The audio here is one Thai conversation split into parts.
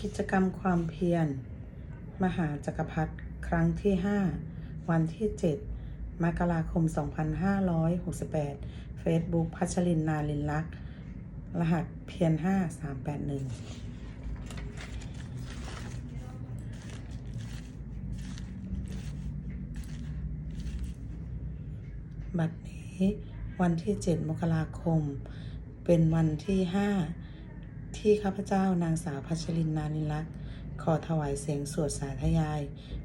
กิจกรรมความเพียร มหาจักรพรรดิครั้งที่ 5 วันที่ 7 มกราคม 2568 Facebook พัชรินนาลินลักษ์รหัสเพียร 5381บัดนี้วันที่ 7 มกราคม เป็นวันที่ 5 ที่ข้าพเจ้านางสาวพัชรินนานิลักษ์ขอถวายเสียงสวดสาธยาย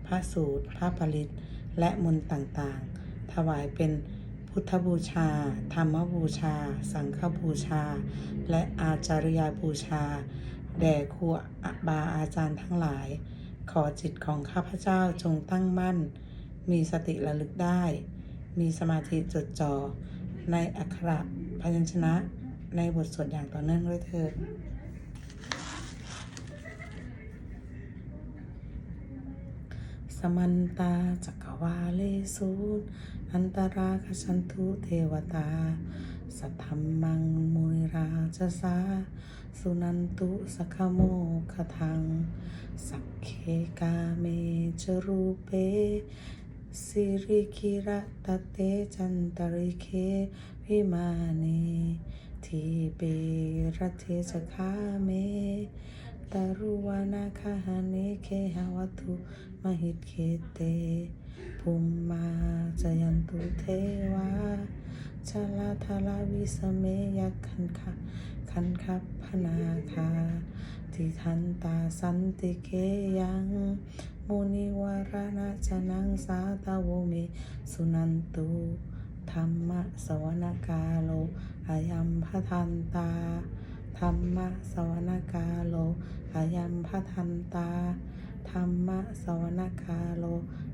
พระสูตร พระปริตและมนต์ต่างๆ ถวายเป็นพุทธบูชา ธรรมบูชา สังฆบูชา และอาจาริยบูชา แด่ครูบาอาจารย์ทั้งหลาย ขอจิตของข้าพเจ้าจงตั้งมั่น มีสติระลึกได้ มีสมาธิจดจ่อในอักขระพยัญชนะ ในบทสวดอย่างต่อเนื่องด้วยเถิด มันตาจักรวาเลสูนอันตราคชันทุเทวตา สัทธมมังมุนิราชสาสุนันตุสขโมคทัง สักเคกาเมจรูเปสิริคิระตะเตจันตริเควิมาเนทีเปรเทสคาเม ตารุวานาคาหาเนเคหาวัตุมหิตเคเตภูมิมาจยันตุเทวาชาลาทาลาวิสเมยักขันคะขันคับพนาคาทิทันตาสันติเกยังมุนิวารณะชนังสาตาวเมสุนันตุธรรมะสวนกาโลอายัมพทันตา รรมะสวนกาโลอายัมพทันตา ธรรมะสวนกาโล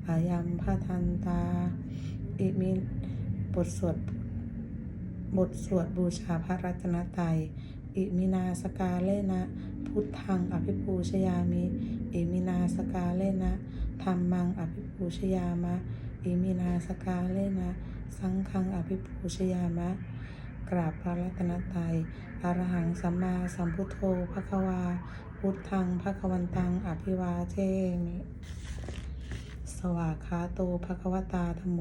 อายัมพทันตา อิมิบทสวดบทสวดบูชาพระรัตนตรัย อิมินาสกาเลนะ พุทธังอภิปูชยามิ อิมินาสกาเลนะธรรมังอภิปูชยามะ อิมินาสกาเลนะ สังฆังอภิปูชยามะ กราบพระรัตนตรัยอรหังสัมมาสัมพุทโธภควา พุทธังภควันตัง อภิวาเทมิสวากขาโตภควตาธโม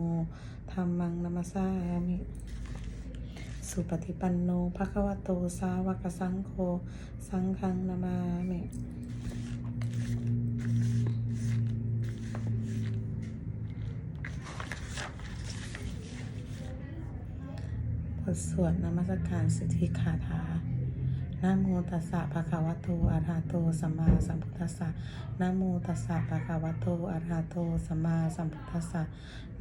ธรรมังนัมสสามิ สุปฏิปันโนภควโต สาวกสังโฆ สังฆังนามามิ สวดนมัสการสิทธิคาถานะโมตัสสะภะคะวะโตอะระหะโตสัมมาสัมพุทธัสสะนะโมตัสสะภะคะวะโตอะระหะโตสัมมาสัมพุทธัสสะ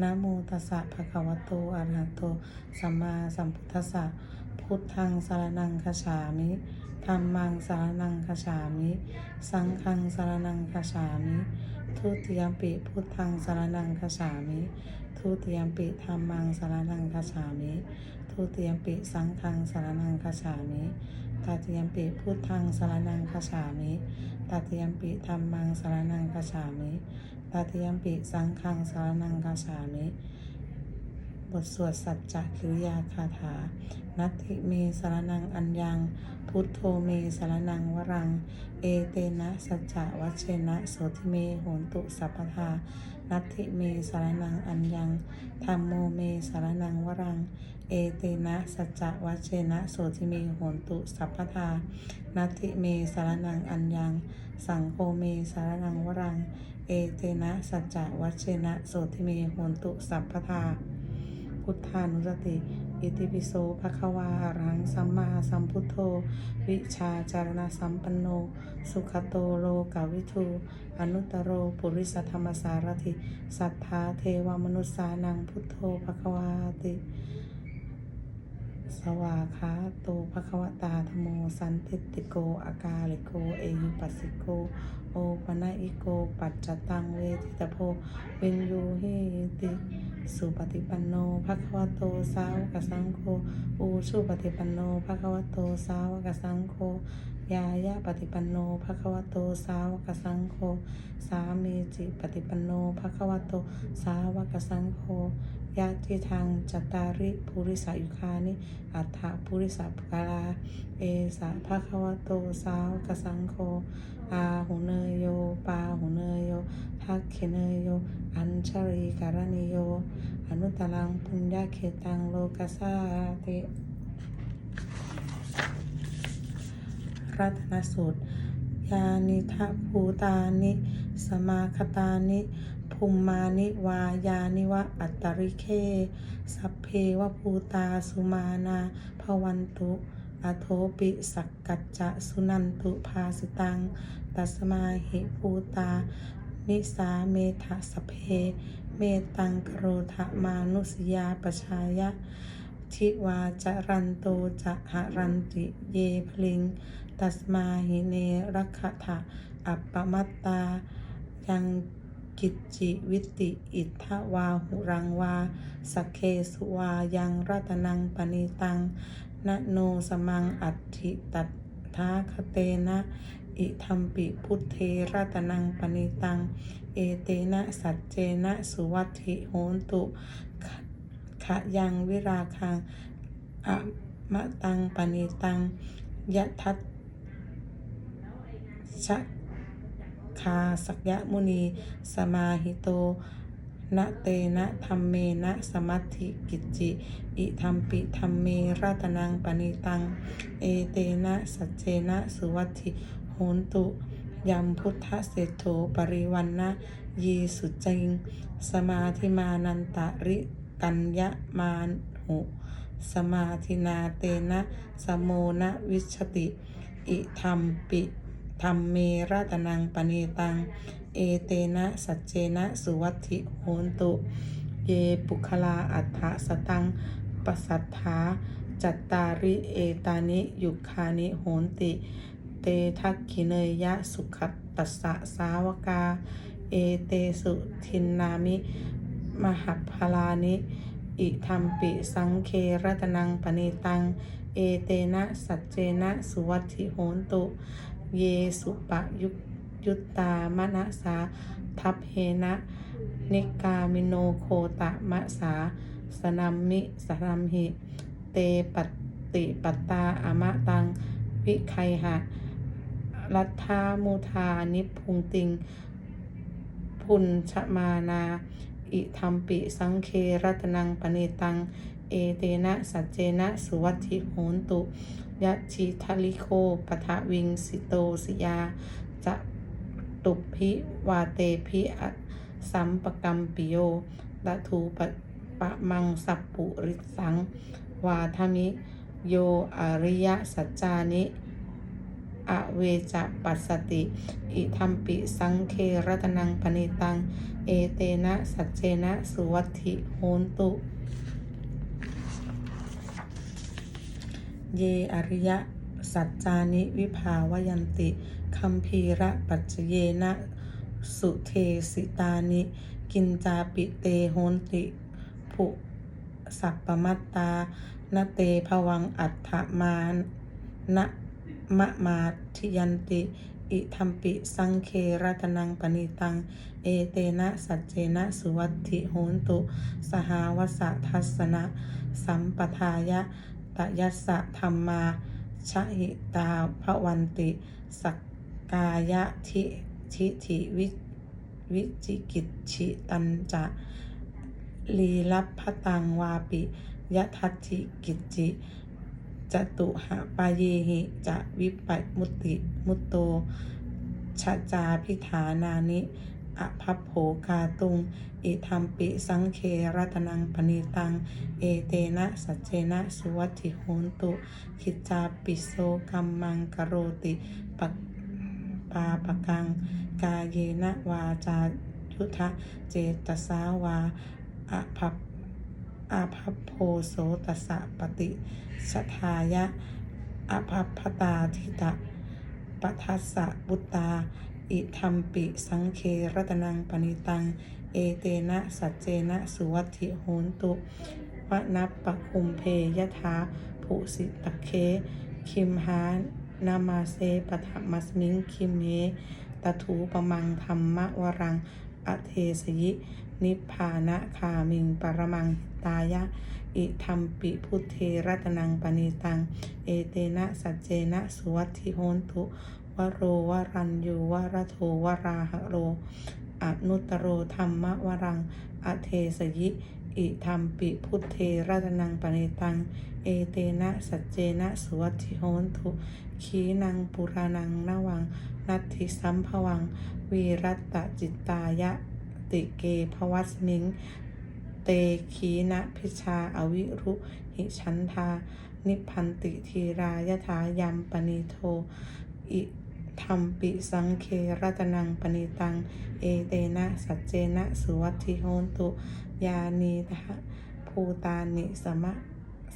นะโมตัสสะภะคะวะโตอะระหะโตสัมมาสัมพุทธัสสะพุทธังสารนังคฉามิธัมมังสารนังคฉามิ สังฆังสารนังคฉามิ ทุติยมปิพุทธังสารนังคฉามิ ทุติยมปิธัมมังสารนังคฉามิทุติยมปิสังฆังสารนังคฉามิตติยมปิพุทธังสารนังคฉามิตติยมปิธัมมังสารนังคฉามิตติยมปิสังฆังสารนังคฉามิ บทสวดสัจจะกิริยาคาถา นัตถิเมสารนังอัญญัง พุทโธเมสารนังวรัง เอเตนะสัจจะวัชเชนะโสติเมโหนตุสัพพทา นัตถิเมสารนังอัญญังธรรมโมเมสารนังวรัง เอเตนะสัจจะวัชเชนะโสติเมโหนตุสัพพทา นัตถิเมสารนังอัญญัง สังโฆเมสารนังวรัง เอเตนะสัจจะวัชเชนะโสติเมโหนตุสัพพทา พุทธานุสติ อิติปิโสภะคะวาอรังสัมมาสัมพุทโธ วิชาจารณสัมปันโน สุขโตโลกาวิทู อนุตตโรปุริสธรรมสารถิ สัทธาเทวมนุษสานังพุทโธภะคะวาติ วาคาโตภะคะวตาธโมสันติติโกอากาลิโกเอหิปัสสิโกโอปนะอิโกปัจจตังเวทิตโพวินยูหิติสุปฏิปันโนภะคะวโตสาวกสังโฆอูชุปฏิปันโนภะคะวโตสาวกสังโฆยายะปฏิปันโนภะคะวโตสาวกสังโฆสามีจิปฏิปันโนภะคะวโตสาวกสังโฆ ยะทิทางจัตตาริภูริสายุคานิ อัฏฐภูริสัพกาลา เอสะภะคะวะโตสาวกสังโฆอาหุเนยโย ปาหุเนยโย ทักขิเนยโย อัญชรีการณิโย อนุตตรังปุญญาเขตังโลกัสสาติรัตนสูตร ยานิทะภูตานิ สมาคตานิภูมมานิวายานิวะอัตตริเค สัพเพวภูตาสุมานาภวันตุอโทปิสักกัจจะสุนันตุภาสิตัง ตัสมาหิภูตา นิสาเมธะสเพ เมตังกโรธมานุสยาปชายะ ทิวาจรันโตจะหรันติเยพลิง ตัสมาหิเนรักขะทะอัปปมัตตา ยังกิจจิวิติอิทธวาหุรังวาสเคสุวายังรัตนังปณิตังนโนสมังอัตถิตัตถาคเตนะอิทัมปิพุทเทรัตนังปณิตัง เอเตนะสัจเจนะสุวัติโหนตุ ขะยังวิราคังอะมะตังปณิตังยะทัตชะคาสักยะมุนีสมาหิโตนะเตนะธรรมเมนะสมัติกิจจิ อิธรรมปิธรรมเมรัตนังปณิตัง เอเตนะสัจเจนะสุวัติโหนตุยัมพุทธเศโธปริวันนะยีสุจจิง สมาธิมานันตริ กัญญมานหุสมาธินาเตนะสมโมนะวิชติ อิธรรมปิธรรมเมรัตนังปณิตัง เอเตนะสัจเจนะสุวัติโหนตุ เยปุคลาอัฏฐสตังปสัทธาจัตตาริเอตานิยุคานิโหนติ เตทักขิเนยยะสุขตัสสะสาวกา เอเตสุทินนามิ มหัพลานิ อิธรรมปิสังเครัตนังปณิตัง เอเตนะสัจเจนะสุวัติโหนตุ เยสุปะยุยุตตามนะสาทัพเพนะนิกามิโนโคตะมะสาสนัมมิสนัมหิ เตปติปตตาอมะตัง วิไคหะ รัฐามุทานิพุงติง พุนชมานา อิธรรมปิสังเครัตนังปณิตัง เอเตนะสัจเจนะสุวัติโหนตุยะชิทะลิโคปทะวิงสิโตสิยา จะตุพิวาเตพิอสัมปกัมปิโยตะทูปะปะมังสัพปุริสัง วาทมิ โยอริยสัจจานิ อเวจะปัสสติ อิธรรมปิสังเครัตนังปณิตัง เอเตนะสัจเจนะสุวัติโหนตุ เยอริยสัจจานิวิภาวยันติคัมภีระปัจเจเยนะสุเทสิตานิ กินจาปิเตโหนติภุสัพปมัตตา นเตภวังอัฏฐมานะ มะมาทิยันติ อิธรรมปิสังเครัตนังปณิตัง เอเตนะสัจเจนะสุวัตถิโหนตุ สหาวสทัสนะ สัมปทายะตยัสสะธรรมาชะหิตาภวันติ สักกายะทิทิถิวิวิจิกิจฉิตันจะลีลัพพตังวาปิยะทัตถิกิจจิ จตุหะปาเยหิจะวิปัมุติมุตโตชะจาพิธานานิอภัพโภคาตุง อิธรรมปิสังเครัตนังปณิตัง เอเตนะสัจเจนะสุวัติโหนตุ คิจาปิโสกัมมังกโรติปปาปกัง กาเยนะวาจายุทธะเจตสาวาอภัพ อาภัพโพโสตสสะปฏิชทายะอาภัพพตาทิตะปทัสสะบุตตา อิธรรมปิสังเครัตนังปณิตัง เอเตนะสัจเจนะสุวัติโหนตุวนัปปะคุมเพยถาภูสิตะเค คิมหานนามาเซปะถะมัสมิงคิเมตถูปะมังธรรมะวรัง อเทสยิ นิพพานะคามิงปรมังตายะ อิธรรมปิพุทเทรัตนังปณิตัง เอเตนะสัจเจนะสุวัตถิโหนตุวโรวรัญยูวรโทวราหะโรอนุตตโรธรรมวรัง อเทสยิ อิธรรมปิพุทเทรัตนังปณิตัง เอเตนะสัจเจนะสุวัติโหนตุขีนังปุรานังนวัง นัตถิสัมภวัง วีรัตตจิตตายะติเกภวัสมิง เตขีนะพิชาอวิรุหิชันทา นิพันติทีรายถายัมปณิโทอิ ธรรมปิสังเครัตนังปณิตัง เอเตนะสัจเจนะสุวัติโหนตุ ยานีทะภูตานิสมะ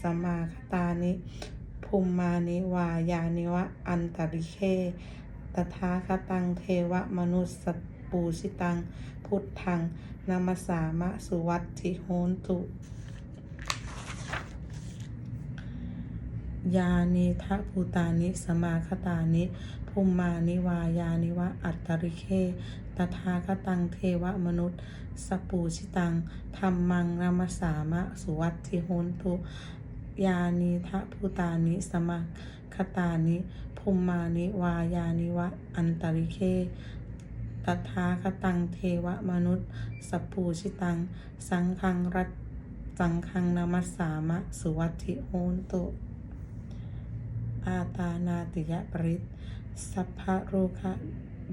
สมาคตานิภูมมานิวายานิวะอันตริเคตถาคตังเทวมนุสสปูชิตัง พุทธังนามสสามะสุวัติโหนตุ ยานิทะภูตานิ สมาคตานิภูมมานิวายานิวะ อัตตริเค ตถาคตังเทวมนุษย์ สปูชิตังธรรมังนามสามะ สุวัตถิโหนตุ ยานิทะภูตานิ สมาคตานิภูมมานิวายานิวะ อันตริเคตถาคตังเทวมนุษย์ สปูชิตัง สังฆังรัตสังฆังนามัสสามะ สุวัติโหนตุ อาตานาติยปริตสัพพะโรคะ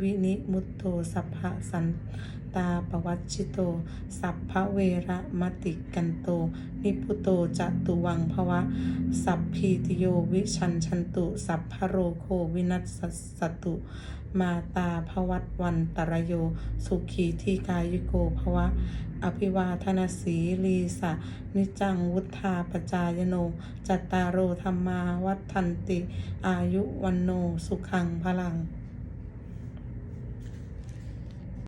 วินิมุตโตสัพพะสัน ตาปวัชชิโต สัพพะเวระมติกันโต นิพุโตจตุวังภวะ สัพพีติโยวิชันชันตุ สัพพะโรโควินัสสตุ มาตาภวัตวันตรโย สุขีทีกายุโกภวะ อภิวาทนาสีลีสะ นิจังวุธาปจายโน จัตตารโอธรรมาวัฏันติ อายุวันโนสุขังพลัง